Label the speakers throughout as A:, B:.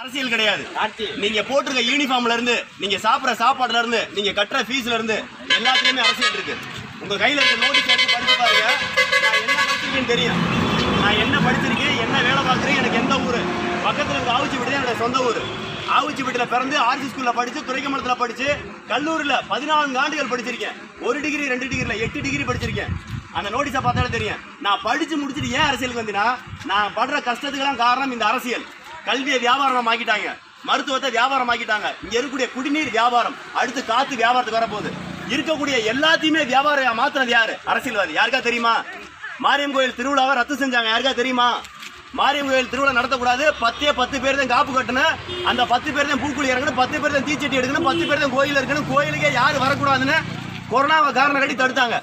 A: அரசியல் கிடையாது. நீங்க போட்டிருக்க யூனிஃபார்ம்ல இருந்து நீங்க சாப்பிடுற சாப்பாடுல இருந்து நீங்க கட்டுற ஃபீஸ்ல இருந்து எல்லாத்துலயுமே அரசியல் இருக்கு. உங்க கையில இருக்க நோட்டீஸ் எடுத்து படிச்சு பாருங்க. நான் என்ன படிச்சிருக்கேன்னு தெரியும் நான் என்ன படிச்சிருக்கேன் என்ன வேலை பார்க்குறேன் எனக்கு எந்த ஊரு? பக்கத்துல இருக்க ஆவுச்சி வீடு தான் என்னோட சொந்த ஊர். ஆவுச்சி வீட்டில் பிறந்து ஆர்சி ஸ்கூல்ல படிச்சு துறைக்கமலத்தில் படிச்சு கல்லூரியில் பதினான்கு ஆண்டுகள் படிச்சிருக்கேன். ஒரு டிகிரி ரெண்டு டிகிரில எட்டு டிகிரி படிச்சிருக்கேன். அந்த நோட்டீஸை பார்த்தாலே தெரியும். நான் படிச்சு முடிச்சுட்டு ஏன் அரசியலுக்கு வந்தீங்கன்னா நான் படுற கஷ்டத்துக்கெல்லாம் காரணம் இந்த அரசியல். கல்வியை வியாபாரம் ஆக்கிட்டாங்க மருத்துவத்தை வியாபாரம் ஆக்கிட்டாங்க இங்க இருக்கக்கூடிய குடிநீர் வியாபாரம் அடுத்து காத்து வியாபாரத்துக்கு வரப்போகுது. இருக்கக்கூடிய எல்லாத்தையுமே வியாபாரம் மாத்தினது யாரு? அரசியல்வாதி. யாருக்கா தெரியுமா? மாரியம் கோயில் திருவிழாவை ரத்து செஞ்சாங்க. யாருக்கா தெரியுமா? மாரியம் கோயில் திருவிழா நடத்தக்கூடாது. பத்தே பத்து பேர் தான் காப்பு கட்டணும். அந்த பத்து பேர் தான் பூக்குழி இறங்கணும். பத்து பேர் தான் தீச்சட்டி எடுக்கணும். பத்து பேர் தான் கோயில் இருக்கணும். கோயிலுக்கே யாரும் வரக்கூடாதுன்னு கொரோனாவை காரணம் கட்டி தடுத்தாங்க.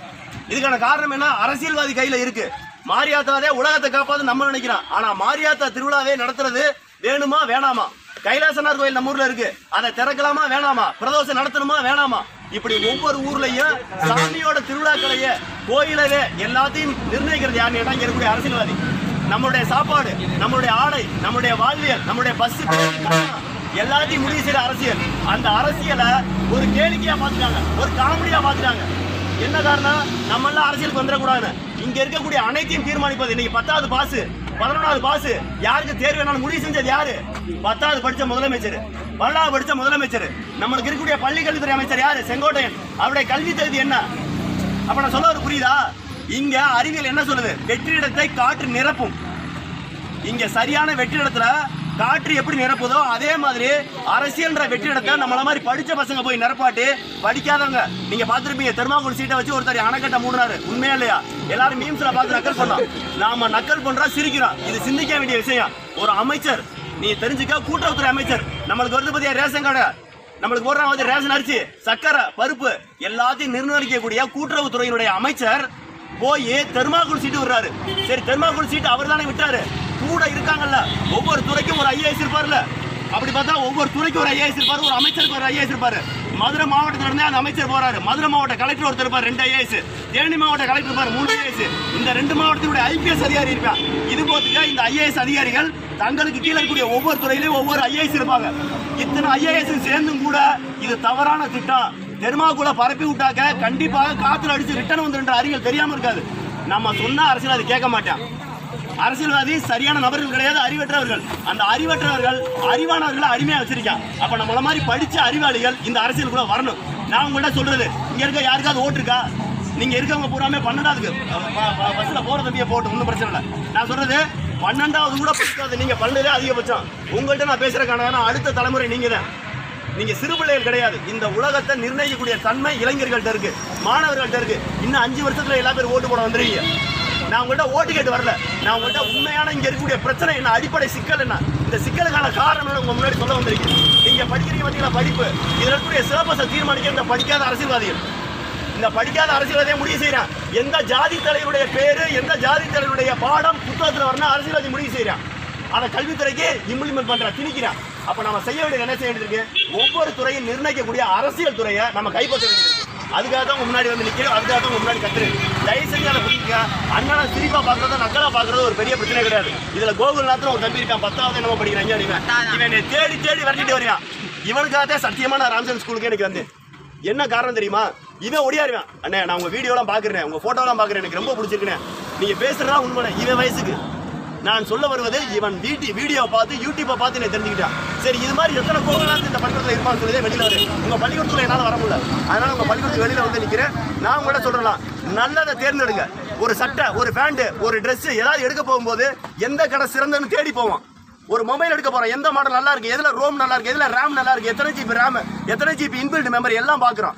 A: இதுக்கான காரணம் என்ன? அரசியல்வாதி கையில் இருக்கு. மாரியாத்தாவே உலகத்தை காப்பாது நம்ம நினைக்கிறோம் ஆனா மாரியாத்தா திருவிழாவே நடத்துறது வேணுமா வேணாமா? கைலாசனார் கோயில் நம்ம ஊர்ல இருக்கு. அதை திறக்கலாமா வேணாமா? பிரதோஷம் நடத்தணுமா வேணாமா? இப்படி ஒவ்வொரு ஊர்லயும் சாமியோட திருவிழாக்களையே கோயிலவே எல்லாத்தையும் நிர்ணயிக்கிறது யாருன்னு கேட்டா இங்க இருக்கக்கூடிய அரசியல்வாதி. நம்மளுடைய சாப்பாடு நம்மளுடைய ஆடை நம்மளுடைய வாழ்வியல் நம்மளுடைய பஸ் எல்லாத்தையும் முடிவு செய்யற அரசியல். அந்த அரசியலை ஒரு கேளிக்கையா பாத்துட்டாங்க ஒரு காமெடியா பாத்துட்டாங்க என்ன காரணம்? நம்ம எல்லாம் அரசியலுக்கு வந்துடக்கூடாதுன்னு. இங்க இருக்கக்கூடிய அனைத்தையும் தீர்மானிப்பது. இன்னைக்கு பத்தாவது பாஸ் பதினொன்றாவது பாஸ் யாருக்கு தேர்வு வேணாலும் முடிவு செஞ்சது யாரு? பத்தாவது படித்த முதலமைச்சர். பல்லாவது படித்த முதலமைச்சர். நம்மளுக்கு இருக்கக்கூடிய பள்ளி கல்வித்துறை அமைச்சர் யாரு? செங்கோட்டையன். அவருடைய கல்வி தகுதி என்ன? அப்ப நான் சொல்ல ஒரு புரியுதா? இங்க அறிவியல் என்ன சொல்லுது? வெற்றிடத்தை காற்று நிரப்பும். இங்க சரியான வெற்றிடத்துல காற்று எப்படி நிரப்புதோ அதே மாதிரி அரசியல்ன்ற வெற்றிடத்தை நம்மள மாதிரி படிச்ச பசங்க போய் நிரப்பாட்டி படிக்காதவங்க. நீங்க பார்த்துருப்பீங்க தெர்மாகோல் சீட்டை வச்சு ஒருத்தர் அணைக்கட்ட மூடுறாரு உண்மையா இல்லையா? எல்லாரும் மீம்ஸ்ல பார்த்து நக்கல் பண்ணோம். நாம நக்கல் பண்றா சிரிக்கிறோம். இது சிந்திக்க வேண்டிய விஷயம். ஒரு அமைச்சர் நீ தெரிஞ்சுக்க கூட்டுறவுத்துறை அமைச்சர். நம்மளுக்கு வருது பத்தியா ரேஷன் கடை நம்மளுக்கு போடுறாங்க வந்து ரேஷன் அரிசி சக்கரை பருப்பு. எல்லாத்தையும் நிர்ணயிக்கக்கூடிய கூட்டுறவுத்துறையினுடைய அமைச்சர் போய் தெர்மாகுள் சீட்டு விடுறாரு. சரி தெர்மாகுள் சீட்டு அவர் தானே விட்டாரு. கூட இருக்காங்கல்ல. ஒவ்வொரு துறைக்கும் ஒரு ஐஏஎஸ் இருப்பார்ல அப்படி பார்த்தா ஒவ்வொரு துறைக்கும் ஒரு ஐஏஎஸ் இருப்பாரு ஒரு அமைச்சருக்கு ஒரு ஐஏஎஸ் இருப்பாரு. மதுரை மாவட்டத்துல இருந்தே அந்த அமைச்சர் போறாரு. மதுரை மாவட்ட கலெக்டர் ஒருத்தர் இருப்பார் ரெண்டு ஐஏஎஸ். தேனி மாவட்ட கலெக்டர் இருப்பார் மூணு ஐஏஎஸ். இந்த ரெண்டு மாவட்டத்தினுடைய ஐபிஎஸ் அதிகாரி இருப்பான் இது போதுக்கு இந்த ஐஏஎஸ் அதிகாரிகள் தங்களுக்கு கீழே இருக்கக்கூடிய ஒவ்வொரு துறையிலையும் ஒவ்வொரு ஐஏஎஸ் இருப்பாங்க. இத்தனை ஐஏஎஸ் சேர்ந்தும் கூட இது தவறான திட்டம். தெருமாக்குள்ள பரப்பி விட்டாக்க கண்டிப்பாக காத்துல அடிச்சு ரிட்டர்ன் வந்துருன்ற அறிகள் தெரியாம இருக்காது. நம்ம சொன்ன அரசியல் அது கேட்க மாட்டேன். அரசியல்வாதி சரியான நபர்கள் கிடையாது அறிவற்றவர்கள். அந்த அறிவற்றவர்கள் அறிவானவர்களை அடிமையா வச்சிருக்கான் அப்ப நம்மள மாதிரி படிச்ச அறிவாளிகள் இந்த அரசியலுக்குள்ள வரணும். நான் உங்கள்கிட்ட சொல்றது இங்க இருக்க யாருக்காவது ஓட்டு இருக்கா? நீங்க இருக்கவங்க பூராமே பன்னெண்டாவதுக்கு. பஸ்ல போற தம்பியை போட்டு ஒன்றும் பிரச்சனை இல்லை. நான் சொல்றது பன்னெண்டாவது கூட படிக்காது நீங்க பன்னெண்டு அதிகபட்சம். உங்கள்கிட்ட நான் பேசுறதுக்கான அடுத்த தலைமுறை நீங்க தான். நீங்க சிறு பிள்ளைகள் கிடையாது. இந்த உலகத்தை நிர்ணயிக்கக்கூடிய தன்மை இளைஞர்கள்ட்ட இருக்கு மாணவர்கள்ட்ட இருக்கு. இன்னும் அஞ்சு வருஷத்துல எல்லா பேரும் ஓட்டு போட வந்துருவீங்க. நான் உங்கள்கிட்ட ஓட்டு கேட்டு வரல. நான் உங்கள்கிட்ட உண்மையான இங்கே இருக்கக்கூடிய பிரச்சனை என்ன அடிப்படை சிக்கல் என்ன? இந்த சிக்கலுக்கான காரணம் உங்கள் உங்க முன்னாடி சொல்ல வந்திருக்கேன். நீங்கள் படிக்கிறீங்க பார்த்தீங்கன்னா படிப்பு. இதில் இருக்கக்கூடிய சிலபஸை தீர்மானிக்க இந்த படிக்காத அரசியல்வாதிகள். இந்த படிக்காத அரசியல்வாதியை முடிவு செய்கிறான் எந்த ஜாதி தலைவருடைய பேரு எந்த ஜாதி தலைவருடைய பாடம் புத்தகத்தில் வரணும் அரசியல்வாதி முடிவு செய்கிறான் அதை கல்வித்துறைக்கு இம்ப்ளிமெண்ட் பண்ணுறான் திணிக்கிறான். அப்போ நம்ம செய்ய வேண்டியது என்ன செய்ய வேண்டியிருக்கு ஒவ்வொரு துறையும் நிர்ணயிக்கக்கூடிய அரசியல் துறையை நம்ம கைப்பற்ற வேண்டியிருக்கு அதுக்காக தான் முன்னாடி வந்து நிற்கிறோம் அதுக்காக தான் முன்னாடி கத்துரு தயவு செஞ்சு அதை புரிஞ்சுக்க அண்ணனை சிரிப்பா பாக்குறதோ நக்கலா பாக்குறது ஒரு பெரிய பிரச்சனை கிடையாது. இதுல கோகுல்நாத்னு ஒரு தம்பி இருக்கான் பத்தாவது என்னமோ படிக்கிறாங்க இவன் இவன் என்னை தேடி தேடி வரட்டிட்டு வருவான் இவனுக்காக சத்தியமா நான் ராம்சன் ஸ்கூலுக்கு எனக்கு வந்தேன். என்ன காரணம் தெரியுமா? இவன் ஒடியாருவேன். அண்ணே நான் உங்க வீடியோலாம் பாக்குறேன் உங்க போட்டோலாம் பாக்குறேன் எனக்கு ரொம்ப பிடிச்சிருக்குண்ணே. நீங்க பேசுறதா உண்மை இவன் வயசுக்கு. நான் சொல்ல வருவது இவன் வீட்டு வீடியோ பார்த்து யூடியூப்பை பார்த்து நான் தெரிஞ்சுக்கிட்டான். சரி இது மாதிரி எத்தனை கோவிலாக இந்த பள்ளிக்கூடத்தில் இருப்பான்னு சொல்லி வெளியில் வரு உங்கள் பள்ளிக்கூடத்தில் என்னால் வர முடியல. அதனால் உங்கள் பள்ளிக்கூடத்துக்கு வெளியில் வந்து நிற்கிறேன் நான் கூட சொல்லலாம் நல்லதை தேர்ந்தெடுங்க. ஒரு சட்டை ஒரு பேண்ட்டு ஒரு ட்ரெஸ்ஸு ஏதாவது எடுக்க போகும்போது எந்த கடை சிறந்தன்னு தேடி போவோம். ஒரு மொபைல் எடுக்க போகிறோம் எந்த மாடல் நல்லா இருக்குது எதில் ரோம் நல்லா இருக்குது எதில் ரேம் நல்லா இருக்குது எத்தனை ஜிபி ரேம் எத்தனை ஜிபி இன்பில்ட் மெமரி எல்லாம் பார்க்குறோம்.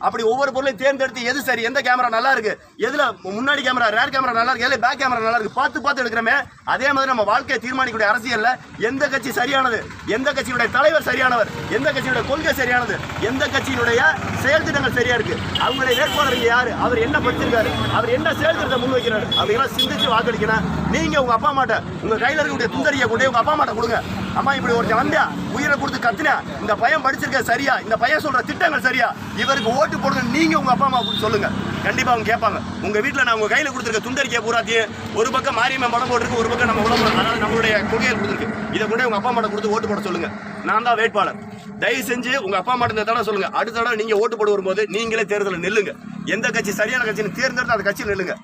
A: அப்படி ஒவ்வொரு பொருளையும் தேர்ந்தெடுத்து எது சரி எந்த கேமரா நல்லா இருக்கு எதுல முன்னாடி கேமரா ரேர் கேமரா நல்லா இருக்கு எதுல பேக் கேமரா நல்லா இருக்கு பார்த்து பார்த்து எடுக்கிறோமே அதே மாதிரி நம்ம வாழ்க்கையை தீர்மானிக்கக்கூடிய அரசியல்ல எந்த கட்சி சரியானது எந்த கட்சியுடைய தலைவர் சரியானவர் எந்த கட்சியுடைய கொள்கை சரியானது எந்த கட்சியினுடைய செயல் திட்டங்கள் சரியா இருக்கு அவங்களுடைய வேட்பாளர் யாரு அவர் என்ன படிச்சிருக்காரு அவர் என்ன செயல் திட்டத்தை முன்வைக்கிறாரு அப்படிங்கலாம் சிந்திச்சு வாக்களிக்கணும். நீங்க உங்க அப்பா அம்மாட்ட உங்க கையில இருக்கக்கூடிய துந்தரியை கொண்டு உங்க அப்பா அம்மாட்ட கொடுங்க. அம்மா இப்படி ஒருத்தன் வந்தா உயிரை கொடுத்து கத்துனா இந்த பையன் படிச்சிருக்க சரியா இந்த பையன் சொல்ற திட்டங்கள் சரியா இவருக்கு ஓட்டு ஓட்டு போடுங்க நீங்க உங்க அப்பா அம்மா கூட சொல்லுங்க. கண்டிப்பா அவங்க கேட்பாங்க. உங்க வீட்டில் நான் உங்க கையில் கொடுத்துருக்க துண்டறிக்கை பூராத்தையும் ஒரு பக்கம் மாரியம்மன் படம் போட்டுருக்கு ஒரு பக்கம் நம்ம உடம்பு அதனால் நம்மளுடைய கொகையில் கொடுத்துருக்கு. இதை கொண்டு உங்கள் உங்க அப்பா அம்மா கொடுத்து ஓட்டு போட சொல்லுங்க. நான் தான் வேட்பாளர். தயவு செஞ்சு உங்க அப்பா அம்மா இந்த தடவை சொல்லுங்க. அடுத்த தடவை நீங்க ஓட்டு போட வரும்போது நீங்களே தேர்தலில் நெல்லுங்க. எந்த கட்சி சரியான கட்சின்னு தேர்ந்தெடுத்து அந்த கட்சியில் நில்லுங்க.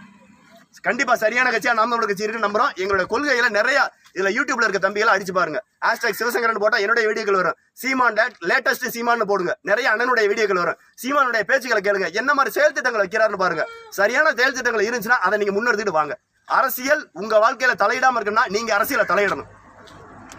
A: கண்டிப்பா சரியான கட்சியா நாம் நம்மளோட கட்சி இருக்கு நம்புறோம். எங்களோட கொள்கையில நிறைய இதுல யூடியூப்ல இருக்க தம்பிகளை அடிச்சு பாருங்க. ஹேஷ்டாக் சிவசங்கரன் போட்டா என்னுடைய வீடியோக்கள் வரும். சீமான் லேட்டஸ்ட் சீமான் போடுங்க. நிறைய அண்ணனுடைய வீடியோக்கள் வரும். சீமானுடைய பேச்சுக்களை கேளுங்க. என்ன மாதிரி செயல் திட்டங்கள் வைக்கிறாருன்னு பாருங்க. சரியான செயல் திட்டங்கள் இருந்துச்சுன்னா அதை நீங்க முன்னெடுத்துட்டு வாங்க. அரசியல் உங்க வாழ்க்கையில தலையிடாம இருக்குன்னா நீங்க அரசியல தலையிடணும்.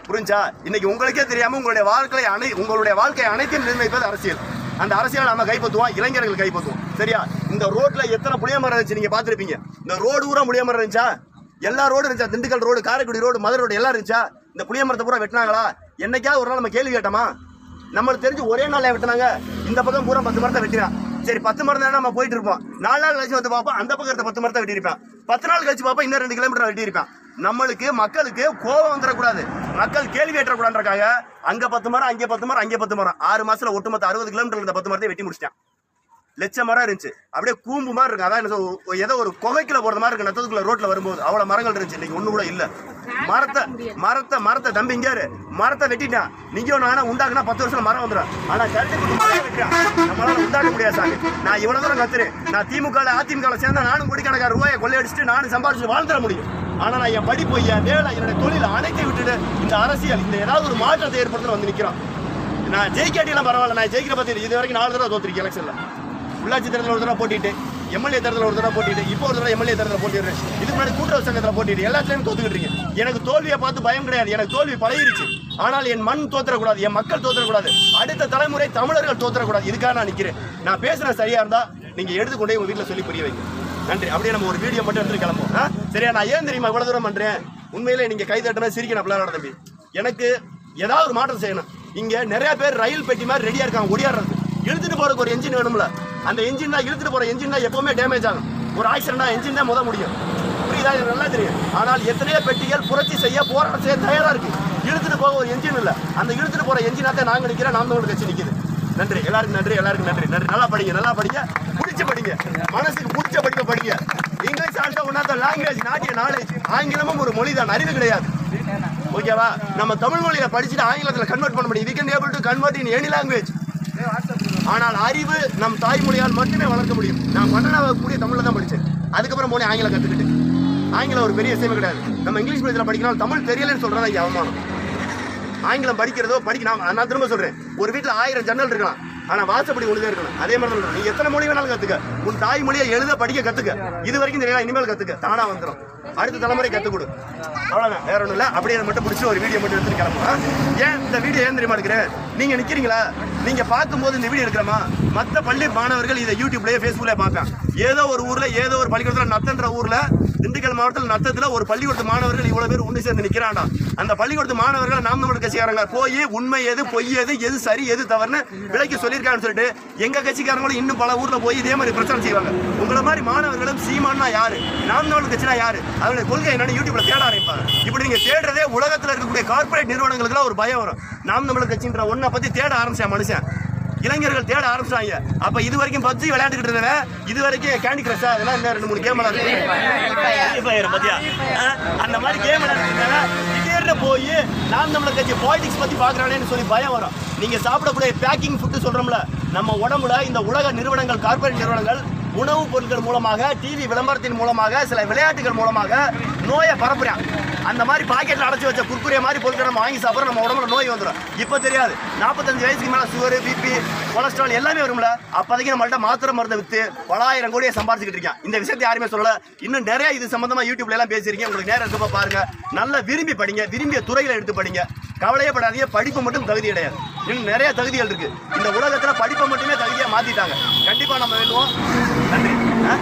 A: புரிஞ்சா? இன்னைக்கு உங்களுக்கே தெரியாம உங்களுடைய வாழ்க்கையை அனை உங்களுடைய வாழ்க்கையை அனைத்தையும் நிர்ணயிப்பது அரசியல். அந்த அரசியலை நம்ம கைப்பற்றுவோம் இளைஞர்கள் கைப்பற்றுவோம். சரியா? இந்த ரோட்ல எத்தனை புளிய மரம் இருந்துச்சு நீங்க பார்த்துருப்பீங்க. இந்த ரோடு பூரா புளிய மரம் இருந்துச்சா? எல்லா ரோடு இருந்துச்சா? Dindigul road Karaikudi road Madurai road எல்லாம் இருந்துச்சா? இந்த புளிய மரத்தை பூரா வெட்டினாங்களா? என்னைக்காவது ஒரு நாள் நம்ம கேள்வி கேட்டோமா? நம்மளுக்கு தெரிஞ்சு ஒரே நாளில் வெட்டினாங்க? இந்த பக்கம் பூரா பத்து மரத்தை வெட்டினான் சரி பத்து மரம் தானே நம்ம போயிட்டு இருப்போம். நாலு நாள் கழிச்சு வந்து பார்ப்போம் அந்த பக்கம் இருக்க பத்து மரத்தை வெட்டியிருப்பேன். பத்து நாள் கழிச்சு பார்ப்போம் இன்னும் ரெண்டு கிலோமீட்டர் வெட்டியிருப்பேன். நம்மளுக்கு மக்களுக்கு கோபம் வந்துடக்கூடாது. மக்கள் கேள்வி ஏற்றக்கூடாதுக்காக அங்க பத்து மரம் அங்கே பத்து மரம் அங்கே பத்து மரம். ஆறு மாசத்துல ஒட்டுமொத்த அறுபது கிலோமீட்டர் இருந்த பத்து மரத்தை வெட்டி முடிச்சிட்டான். லட்ச மரம் இருந்துச்சு. அப்படியே கூம்பு மாதிரி இருக்கு அதான் என்ன ஏதோ ஒரு குகைக்குள்ள போறது மாதிரி இருக்கு நத்தத்துக்குள்ள ரோட்ல வரும்போது. அவ்வளவு மரங்கள் இருந்துச்சு. இன்னைக்கு ஒண்ணு கூட இல்ல. மரத்தை மரத்தை மரத்தை தம்பி இங்கே மரத்தை வெட்டிட்டான். நீங்க ஒண்ணு ஆனா உண்டாக்குனா பத்து வருஷம் மரம் வந்துடும். ஆனா கருத்து நம்மளால உண்டாக்க முடியாது சாமி. நான் இவ்வளவு தூரம் கத்துறேன். நான் திமுக அதிமுக சேர்ந்தா நானும் கோடிக்கணக்கான ரூபாயை கொள்ளையடிச்சுட்டு நானும் சம்பாதிச்சு வாழ்ந்துட முடியும். ஆனா நான் என் படிப்பு என் வேலை என்னுடைய தொழில் அனைத்தையும் விட்டுட்டு இந்த அரசியல் இந்த ஏதாவது ஒரு மாற்றத்தை ஏற்படுத்த வந்து நிக்கிறோம். நான் ஜெயிக்காட்டிலாம் பரவாயில்ல. நான் ஜெயிக்கிற பத்தி இது வரைக்கும் நாலு தடவை தோத்துருக்கேன் எலெக்ஷனில் உள்ளாட்சி தேர்தலில் ஒரு தடவை போட்டிட்டு எம்எல்ஏ தேர்தலில் ஒரு தடவை போட்டிட்டு இப்போ ஒரு தடவை எம்எல்ஏ தேர்தலில் போட்டிடுறேன். இதுக்கு முன்னாடி கூட்டுறவு சங்கத்தில் போட்டிட்டு எல்லாத்துலயும் தோத்துக்கிட்டு இருக்கீங்க எனக்கு தோல்வியை பார்த்து பயம் கிடையாது. எனக்கு தோல்வி பழகிருச்சு. ஆனால் என் மண் தோத்துறக்கூடாது என் மக்கள் தோத்துறக்கூடாது அடுத்த தலைமுறை தமிழர்கள் தோத்துறக்கூடாது இதுக்காக நான் நிக்கிறேன். நான் பேசுறது சரியா இருந்தா நீங்க எடுத்துக்கொண்டே உங்க வீட்டுல சொல்லி புரிய வைங்க. நன்றி. அப்படியே நம்ம ஒரு வீடியோ மட்டும் எடுத்துட்டு கிளம்புவோம். சரியா? நான் ஏன் தெரியுமா இவ்வளவு தூரம் பண்றேன்? உண்மையிலே நீங்க கை தட்டினா சிரிக்கணும் அப்படிலாம் தம்பி. எனக்கு ஏதாவது ஒரு மாற்றம் செய்யணும். இங்க நிறைய பேர் ரயில் பெட்டி மாதிரி ரெடியா இருக்காங்க ஒடியாடுறது இழுத்துட்டு போறதுக்கு ஒரு என்ஜின் வேணும்ல. அந்த என்ஜின் தான் இழுத்துட்டு போற என்ஜின் தான் எப்பவுமே டேமேஜ் ஆகும். ஒரு ஆக்சிடென்டா என்ஜின் தான் முத முடியும். புரியுதா? எனக்கு நல்லா தெரியும். ஆனால் எத்தனையோ பெட்டிகள் புரட்சி செய்ய போராட்டம் செய்ய தயாரா இருக்கு. இழுத்துட்டு போக ஒரு என்ஜின் இல்ல. அந்த இழுத்துட்டு போற என்ஜினா தான் நாங்க நிக்கிறோம் நாம் தமிழ் கட்சி நிக்குது. நன்றி. எல்லாருக்கும் நன்றி எல்லாருக்கும் நன்றி. நன்றி. நல்லா படிங்க நல்லா படிங்க. பிடிச்ச படிங்க. மனசுக்கு பிடிச்ச படிக்க படிங்க. English also one of the language நாட்டிய நாலேஜ் ஆங்கிலமும் ஒரு மொழி தான் அறிவு கிடையாது. ஓகேவா நம்ம தமிழ் மொழியில படிச்சுட்டு ஆங்கிலத்துல கன்வெர்ட் பண்ண முடியும். We can able to convert in any language ஆனால் அறிவு நம் தாய்மொழியால் மட்டுமே வளர்க்க முடியும். நான் பன்னெண்டாம் கூடிய தமிழில் தான் படிச்சேன். அதுக்கப்புறம் போனே ஆங்கிலம் கற்றுக்கிட்டு ஆங்கிலம் ஒரு பெரிய விஷயமே கிடையாது. நம்ம இங்கிலீஷ் மீடியத்தில் படிக்கணும் தமிழ் தெரியலன்னு சொல்கிறதா இங்க அவமானம். ஆங்கிலம் படிக்கிறதோ படிக்க நான் நான் திரும்ப சொல்றேன். ஒரு வீட்ல ஆயிரம் ஜன்னல் இருக்கலாம். ஆனா வாசப்படி ஒழுங்கா இருக்கணும். அதே மாதிரி தான் நீ எத்தனை மொழி வேணாலும் கற்றுக்க உன் தாய் மொழியை எழுத படிக்க கற்றுக்க இது வரைக்கும் தெரியல இனிமேல் கற்றுக்க தானாக வந்துடும் அடுத்த தலைமுறை கற்றுக் கொடு அவ்வளோதான் வேற ஒன்றும் இல்லை. அப்படியே மட்டும் பிடிச்சி ஒரு வீடியோ மட்டும் எடுத்துட்டு கிளம்பும் ஏன் இந்த வீடியோ ஏன் தெரியுமா எடுக்கிறேன் நீங்க நிக்கிறீங்களா? நீங்க பார்க்கும்போது இந்த வீடியோ எடுக்கிறோமா மத்த பள்ளி மாணவர்கள் இதை யூடியூப்லயே ஃபேஸ்புக்லேயே பார்ப்பேன் ஏதோ ஒரு ஊர்ல ஏதோ ஒரு பள்ளிக்கூடத்துல நத்தன்ற ஊர்ல திண்டுக்கல் மாவட்டத்தில் நத்தத்தில் ஒரு பள்ளிக்கூடத்து மாணவர்கள் இவ்வளோ பேர் ஒன்று சேர்ந்து நிற்கிறாண்டா அந்த பள்ளிக்கூடத்து மாணவர்கள் நாம் தமிழ் கட்சிக்காரங்க போய் உண்மை எது பொய் எது எது சரி எது தவறுன்னு விலைக்கு சொல்லியிருக்காங்கன்னு சொல்லிட்டு எங்கள் கட்சிக்காரங்களும் இன்னும் பல ஊரில் போய் இதே மாதிரி பிரச்சனை செய்வாங்க. உங்களை மாதிரி மாணவர்களும் சீமான்னா யாரு? நாம் தமிழ் கட்சினா யாரு? அதனுடைய கொள்கை என்னன்னு யூடியூப்ல தேட ஆரம்பிப்பாங்க. இப்படி நீங்க தேடுறதே உலகத்தில் இருக்கக்கூடிய கார்ப்பரேட் நிறுவனங்களுக்குலாம் ஒரு பயம் வரும். நாம் தமிழ் கட்சின்ற ஒன்றை பற்றி தேட ஆரம்பிச்சேன் மனுஷன் இளைஞர்கள் தேட ஆரம்பிச்சாங்க அப்ப இது வரைக்கும் பப்ஜி விளையாண்டுக்கிட்டு இருந்தவன் இது வரைக்கும் கேண்டி கிரஷா அதெல்லாம் இன்னும் ரெண்டு மூணு கேம் விளையாடு பத்தியா? அந்த மாதிரி கேம் விளையாடுறதுனால திடீர்னு போய் நாம் நம்மளை கட்சி பாலிடிக்ஸ் பத்தி பாக்குறானேன்னு சொல்லி பயம் வரும். நீங்க சாப்பிடக்கூடிய பேக்கிங் ஃபுட்டு சொல்றோம்ல நம்ம உடம்புல இந்த உலக நிறுவனங்கள் கார்ப்பரேட் நிறுவனங்கள் உணவுப் பொருட்கள் மூலமாக டிவி விளம்பரத்தின் மூலமாக சில விளையாட்டுகள் மூலமாக நோயை பரப்புறான் அந்த மாதிரி பாக்கெட்டில் அடைச்சி வச்ச குர்குரே மாதிரி பொருட்கள் நம்ம வாங்கி சாப்பிட்ற நம்ம உடம்புல நோய் வந்துடும் இப்போ தெரியாது. நாற்பத்தஞ்சு வயசுக்கு மேலே சுகர் பிபி கொலஸ்ட்ரால் எல்லாமே வரும்ல. அப்போதைக்கு நம்மள்ட்ட மாத்திரை மருந்தை விற்று பலாயிரம் கோடியை சம்பாதிச்சிக்கிட்டு இருக்கேன். இந்த விஷயத்தை யாருமே சொல்லலை. இன்னும் நிறைய இது சம்மந்தமாக யூடியூப்ல எல்லாம் பேசியிருக்கேன். உங்களுக்கு நேரம் இருக்கப்போ பாருங்கள் நல்லா விரும்பி படிங்க. விரும்பிய துறையில் எடுத்து படிங்க. கவலையே படாதீங்க படிப்பு மட்டும் தகுதி கிடையாது. இன்னும் நிறைய தகுதிகள் இருக்குது இந்த உலகத்தில் படிப்பை மட்டுமே தகுதியாக மாற்றிட்டாங்க கண்டிப்பாக நம்ம வேண்டுவோம். நன்றி. ஆ?